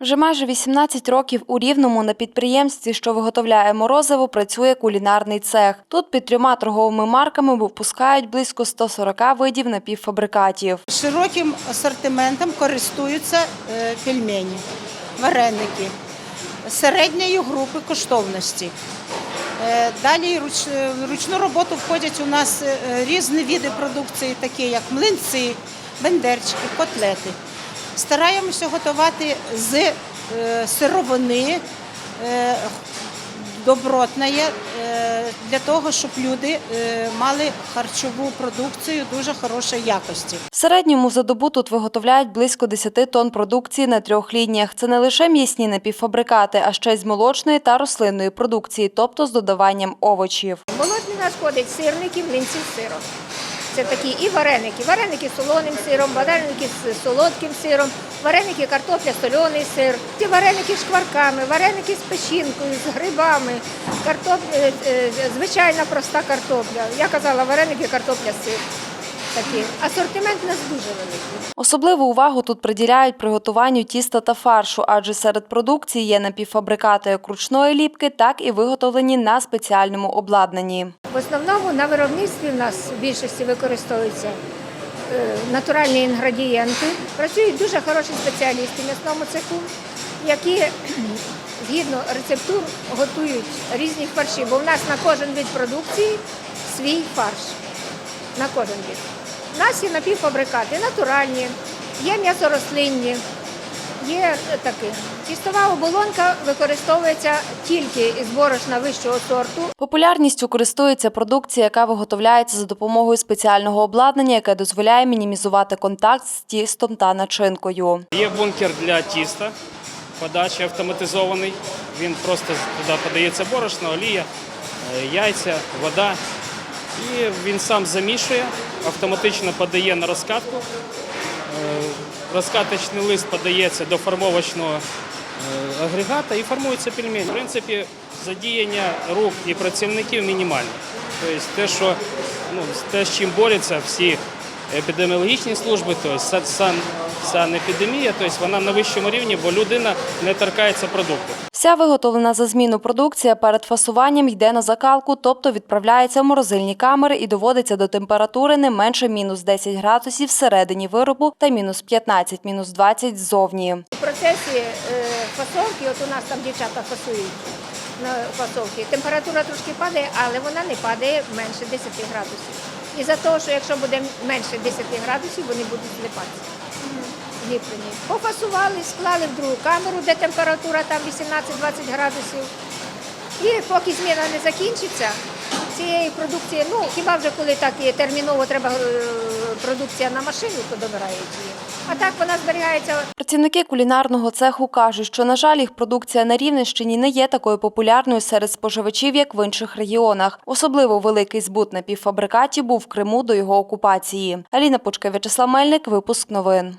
Вже майже 18 років у Рівному на підприємстві, що виготовляє морозиво, працює кулінарний цех. Тут під трьома торговими марками випускають близько 140 видів напівфабрикатів. Широким асортиментом користуються е, пельмені, вареники середньої групи коштовності. Е, Далі е, в ручну роботу входять у нас е, різні види продукції, такі як млинці, бендерчики, котлети. Стараємося готувати з е, сировини е, добротної, е, для того, щоб люди е, мали харчову продукцію дуже хорошої якості. В середньому за добу тут виготовляють близько 10 тонн продукції на трьох лініях. Це не лише м'ясні напівфабрикати, а ще й з молочної та рослинної продукції, тобто з додаванням овочів. Молочний нас входить сирники, млинці з сиром. Це такі і вареники. Вареники з солоним сиром, вареники з солодким сиром, вареники картопля, соляний сир, ці вареники з шкварками, вареники з печінкою, з грибами, картоп... е, е, звичайна проста картопля. Я казала, вареники, картопля, сир. Такі. Асортимент у нас дуже великий. Особливу увагу тут приділяють приготуванню тіста та фаршу, адже серед продукції є напівфабрикати як ручної ліпки, так і виготовлені на спеціальному обладнанні. В основному на виробництві в нас в більшості використовуються е, натуральні інгредієнти. Працюють дуже хороші спеціалісти в м'ясному цеху, які згідно рецептур готують різні фарші, бо в нас на кожен вид продукції свій фарш. На кожен нас є напівфабрикати, натуральні, є м'ясорослинні, є е, такі. Тістова оболонка використовується тільки із борошна вищого сорту. Популярністю користується продукція, яка виготовляється за допомогою спеціального обладнання, яке дозволяє мінімізувати контакт з тістом та начинкою. Є бункер для тіста, подачі автоматизований. Він просто туди подається борошно, олія, е, яйця, вода. І він сам замішує, автоматично подає на розкатку. Е, Розкаточний лист подається до формовочного е, агрегата і формується пельмень. В принципі, задіяння рук і працівників мінімальне. Тобто те, що ну, те, з чим борються всі епідеміологічні служби, тобто са- сан, санепідемія, тобто вона на вищому рівні, бо людина не торкається продукту. Вся виготовлена за зміну продукція перед фасуванням йде на закалку, тобто відправляється в морозильні камери і доводиться до температури не менше мінус 10 градусів всередині виробу та мінус 15, мінус 20 ззовні. У процесі е, фасовки, от у нас там дівчата фасують на фасовці, температура трошки падає, але вона не падає менше 10 градусів. І за того, що якщо буде менше 10 градусів, вони будуть злипатися. Зліплені. Пофасували, склали в другу камеру, де температура там 18-20 градусів. І поки зміна не закінчиться, цієї продукції, ну хіба вже коли так і терміново треба е, продукція на машину, то добирають її. А так вона зберігається Працівники кулінарного цеху кажуть, що, на жаль, їх продукція на Рівненщині не є такою популярною серед споживачів, як в інших регіонах. Особливо великий збут напівфабрикатів був в Криму до його окупації. Аліна Пучка, В'ячеслав Мельник, випуск новин.